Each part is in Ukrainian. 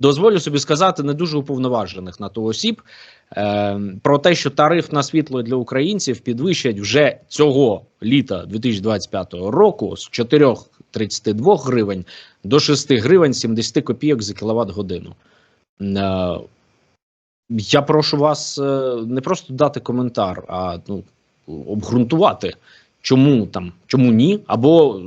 дозволю собі сказати, не дуже уповноважених на то осіб е, про те, що тариф на світло для українців підвищать вже цього літа 2025 року з 4,32 гривень до 6 гривень 70 копійок за кіловат годину. Е, я прошу вас е, не просто дати коментар, а ну, обґрунтувати, чому там, чому ні, або,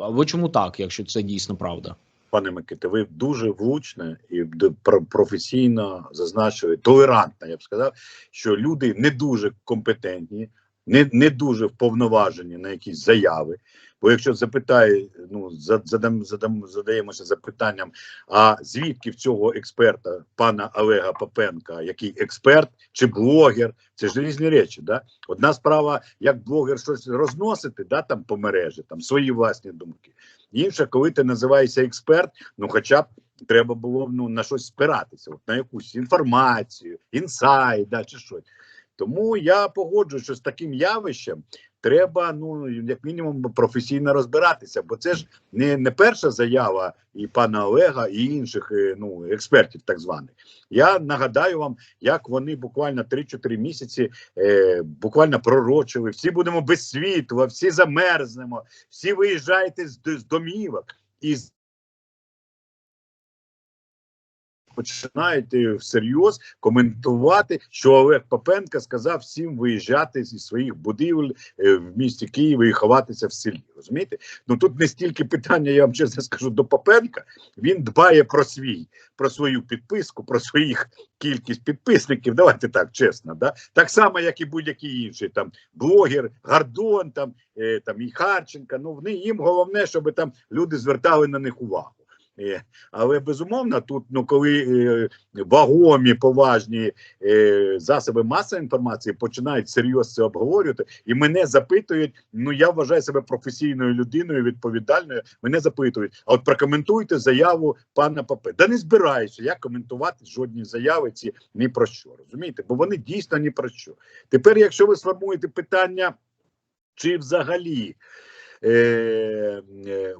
або чому так, якщо це дійсно правда. Пане Миките, ви дуже влучно і про- професійно зазначили, толерантно, я б сказав, що люди не дуже компетентні, не, не дуже вповноважені на якісь заяви. Бо якщо запитає, ну за- задам, задам, задаємося запитанням, а звідки в цього експерта, пана Олега Попенка, який експерт чи блогер, це ж різні речі. Да? Одна справа, як блогер щось розносити, да, там по мережі, там свої власні думки. Інша, коли ти називаєшся експерт, ну хоча б треба було ну, на щось спиратися, от на якусь інформацію, інсайт, да, чи щось. Тому я погоджуюсь, що з таким явищем треба, ну як мінімум, професійно розбиратися, бо це ж не, не перша заява і пана Олега, і інших е, ну, експертів, так званих. Я нагадаю вам, як вони буквально 3-4 місяці е, буквально пророчили. Всі будемо без світла, всі замерзнемо, всі виїжджаєте з, з домівок і починаєте всерйоз коментувати, що Олег Попенко сказав всім виїжджати зі своїх будівель е, в місті Києві і ховатися в селі. Розумієте? Ну тут не стільки питання, я вам чесно скажу, до Попенка. Він дбає про свій, про свою підписку, про своїх кількість підписників. Давайте так, чесно, да? так само, як і будь-який інший там блогер, Гордон, там, е, там і Харченка. Ну вони їм головне, щоб там люди звертали на них увагу. Але безумовно, тут ну коли е, вагомі поважні е, засоби масової інформації починають серйозно це обговорювати, і мене запитують. Ну я вважаю себе професійною людиною, відповідальною. Мене запитують, а от прокоментуйте заяву пана Папе. Да не збираюся я коментувати жодні заяви ці ні про що. Розумієте? Бо вони дійсно ні про що. Тепер, якщо ви сформуєте питання, чи взагалі. Е, е,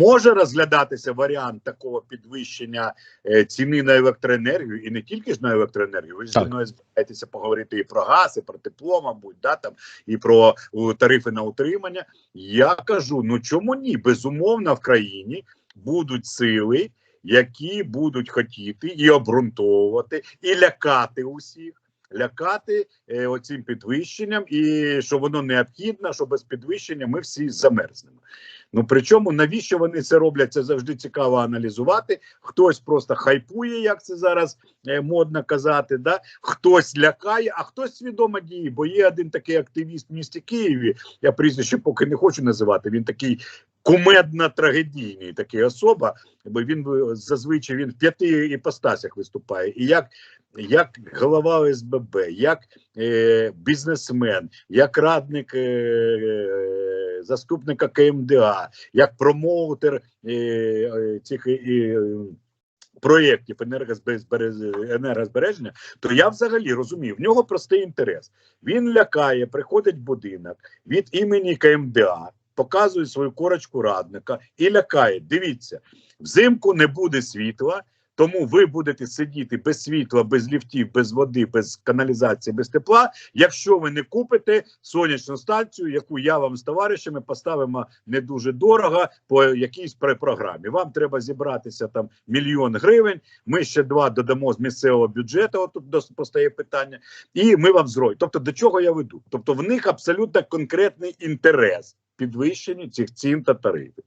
може розглядатися варіант такого підвищення е, ціни на електроенергію, і не тільки ж на електроенергію. Ви ж зі мною збираєтеся поговорити і про газ, і про тепло, мабуть, да, там, і про тарифи на утримання. Я кажу: ну чому ні? Безумовно, в країні будуть сили, які будуть хотіти і обґрунтовувати, і лякати усіх. Лякати е, оцим підвищенням, і що воно необхідно, що без підвищення ми всі замерзнемо. Ну причому навіщо вони це роблять? Це завжди цікаво аналізувати. Хтось просто хайпує, як це зараз е, модно казати. Да? Хтось лякає, а хтось свідомо діє. Бо є один такий активіст в місті Києві. Я прізвище поки не хочу називати. Він такий кумедно трагедійний такий особа, бо він е, зазвичай він в п'яти іпостасях виступає. І як як голова ОСББ, як е, бізнесмен, як радник е, е, заступника КМДА, як промоутер е, е, цих е, проєктів енергозбереж- енергозбереження, то я взагалі розумію, в нього простий інтерес. Він лякає, приходить будинок від імені КМДА, показує свою корочку радника і лякає. Дивіться, взимку не буде світла. Тому ви будете сидіти без світла, без ліфтів, без води, без каналізації, без тепла. Якщо ви не купите сонячну станцію, яку я вам з товаришами поставимо не дуже дорого по якійсь програмі. Вам треба зібратися там мільйон гривень. Ми ще два додамо з місцевого бюджету. От тут постає питання, і ми вам зроємо. Тобто, до чого я веду? Тобто, в них абсолютно конкретний інтерес підвищення цих цін та тарифів.